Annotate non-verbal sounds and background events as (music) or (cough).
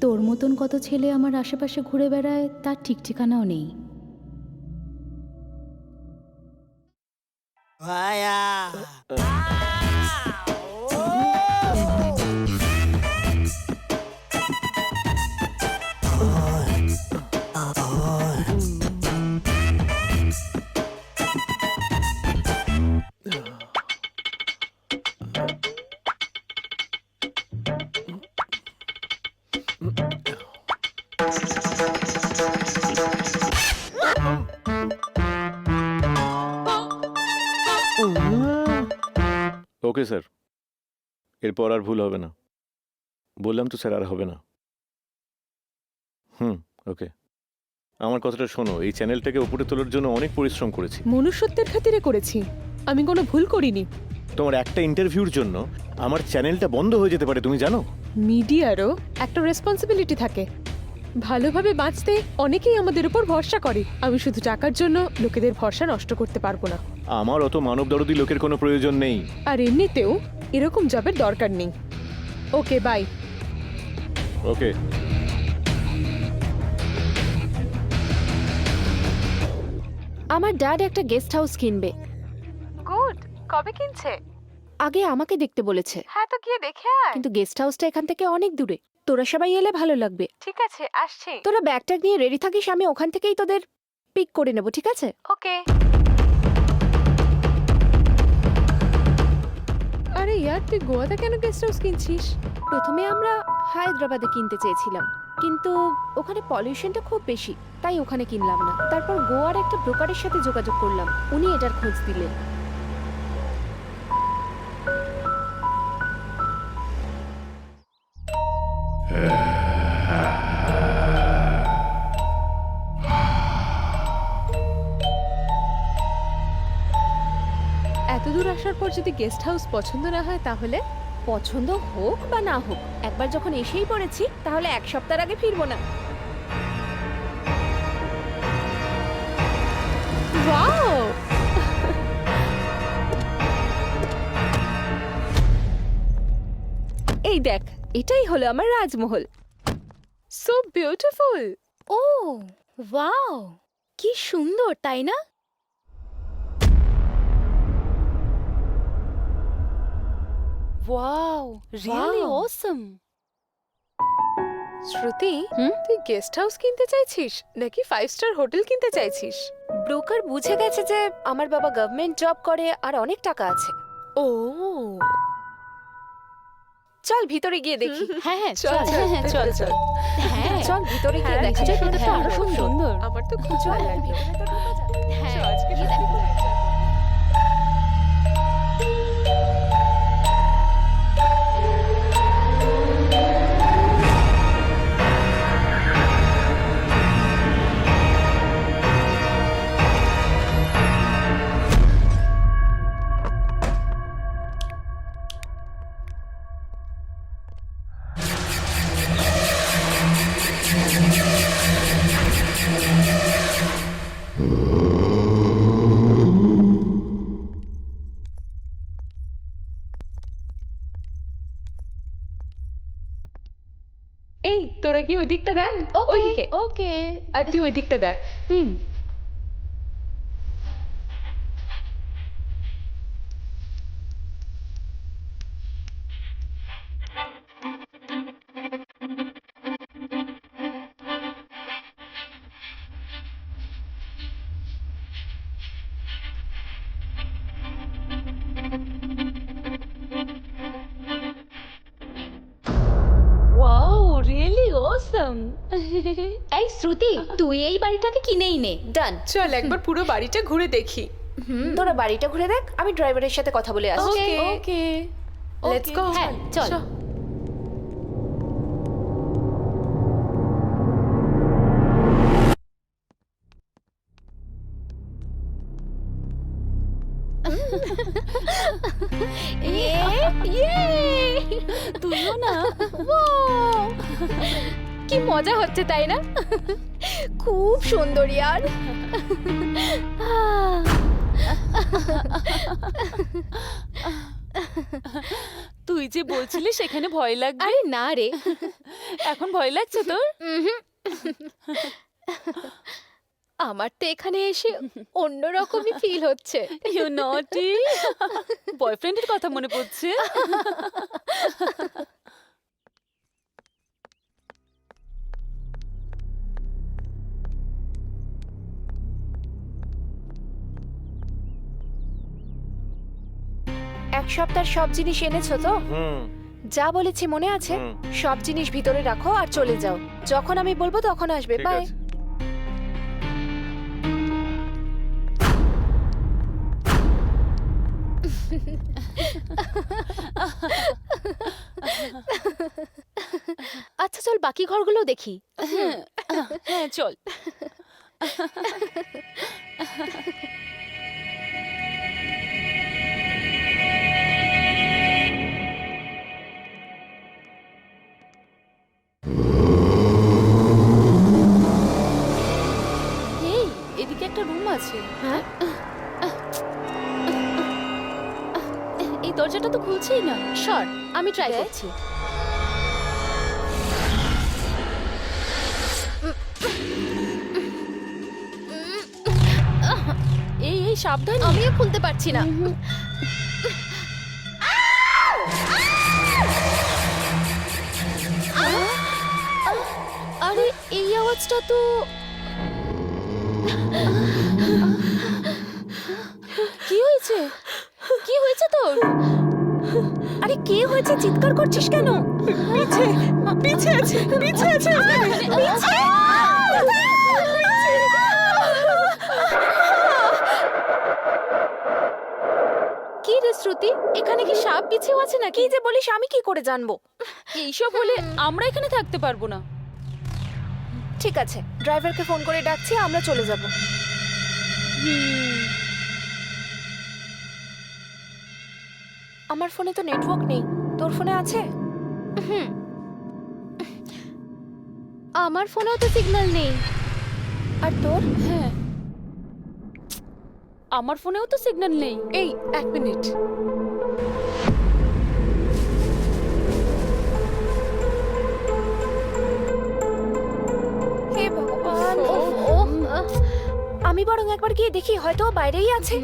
তোর মতন কত ছেলে আমার আশেপাশে ঘুরে বেড়ায় তার ঠিক ঠিকানাও নেই। ভায়া। ওকে স্যার এরপর আর ভুল হবে না। বললাম তো স্যার আর হবে না। হুম ওকে আমার কথাটা শোনো এই চ্যানেলটাকে উপরে তোলার জন্য অনেক পরিশ্রম করেছি। মনুষ্যত্বের খাতিরে করেছি। আমি কোনো ভুল করিনি। তোমার একটা ইন্টারভিউর জন্য আমার চ্যানেলটা বন্ধ হয়ে যেতে পারে তুমি জানো? মিডিয়ারও একটা রেসপন্সিবিলিটি থাকে। ভালোভাবে বাঁচতে অনেকেই আমাদের উপর ভরসা করে। আমি শুধু টাকার জন্য লোকেদের ভরসা নষ্ট করতে পারব না। আমার অত মানব দরদি লোকের কোনো প্রয়োজন নেই। আর এমনিতেও এরকম জবের দরকার নেই। Okay bye. ওকে। আমার ড্যাড একটা গেস্ট হাউস কিনবে। গুড কবে কিনছে? আগে আমাকে দেখতে বলেছে। হ্যাঁ তো গিয়ে দেখে আয়। কিন্তু গেস্ট হাউসটা এখান থেকে অনেক দূরে। তোরা সবাই এলে ভালো লাগবে। ঠিক আছে আসছি। তোরা ব্যাগ ট্যাগ নিয়ে রেডি থাকিস আমি ওখান থেকেই তোদের পিক করে নেব ঠিক আছে? ওকে। আরে ইয়ার তুই গোয়াতে কেন গেস্ট হাউস কিনছিস? প্রথমে আমরা হায়দ্রাবাদে কিনতে চেয়েছিলাম কিন্তু ওখানে পলিউশনটা খুব বেশি তাই ওখানে কিনলাম না। তারপর গোয়ার একটা ব্রোকারের সাথে যোগাযোগ করলাম উনি এটার খোঁজ দিলেন। আসার পর যদি গেস্ট হাউস পছন্দ না হয় তাহলে পছন্দ হোক বা না হোক, একবার যখন এসেই পড়েছি, তাহলে এক সপ্তাহ আগে ফিরবো না। এই দেখ, এটাই হলো আমার রাজমহল। সো বিউটিফুল ও, ওয়াও! কি সুন্দর, তাই না? Wow really awesome Shruti? তুই গেস্ট হাউস কিনতে চাইছিস নাকি ফাইভ স্টার হোটেল কিনতে চাইছিস? ব্রোকার বুঝে গেছে যে আমার বাবা গভর্নমেন্ট জব করে আর অনেক টাকা আছে। ও। চল ভিতরে গিয়ে দেখি। হ্যাঁ হ্যাঁ চল চল চল চল চল। হ্যাঁ চল ভিতরে গিয়ে হ্যাঁ, দেখা। হ্যাঁ, সুন্দর। আমার তো খুব ভালো লাগল। হ্যাঁ আজকে এই তোরা কি ওই দিকটা দেখ? ওইদিকে। ওকে আর তুই ওই দিকটা দেখ। হুম। এই শ্রুতি তুই এই বাড়িটাকে কিনেই নে। ডান চল একবার পুরো বাড়িটা ঘুরে দেখি। তোরা বাড়িটা ঘুরে দেখ আমি ড্রাইভারের সাথে কথা বলে আসছি। Okay. ওকে লেটস গো হ্যাঁ চল। (laughs) তুইও না! কি মজা হচ্ছে তাই না? খুব সুন্দর ইয়ার তুই যে বলছিলি সেখানে ভয় লাগবে? আরে না রে। এখন ভয় লাগছে তোর? আমার তো এখানে এসে অন্যরকমই ফিল হচ্ছে। ইউ নটি বয়ফ্রেন্ডের কথা মনে পড়ছে। এক সপ্তাহ সব জিনিস এনেছো তো? হুম। যা বলেছি মনে আছে? হুম। সব জিনিস ভিতরে রাখো আর চলে যাও। যখন আমি বলব তখন আসবে। ঠিক বাই। আছে। আচ্ছা চল বাকি ঘরগুলো দেখি। হ্যাঁ চল। (laughs) দরজাটা তো খুলছেই না। সর আমি ট্রাই। করছি। এই এই সাবধান। আমিও খুলতে পারছি না। আরে এই আওয়াজটা তো কি হয়েছে? আরে কে হয়েছে? চিৎকার করছিস কেন? পিছে পিছে আছে পিছে আছে পিছে! কি রে শ্রুতি? এখানে কি সাপ বিছেও আছে নাকি? যে বলিস আমি কি করে জানব? এইসব হলে আমরা এখানে থাকতে পারব না। ঠিক আছে ড্রাইভারকে ফোন করে ডাকছি আমরা চলে যাব। আমার ফোনে তো নেটওয়ার্ক নেই। তোর ফোনে আছে? হুম। আমার ফোনেও তো সিগন্যাল নেই। আর তোর? হ্যাঁ। আমার ফোনেও তো সিগন্যাল নেই। এই এক মিনিট। আমি বরং একবার গিয়ে দেখি হয়তো বাইরেই আছে।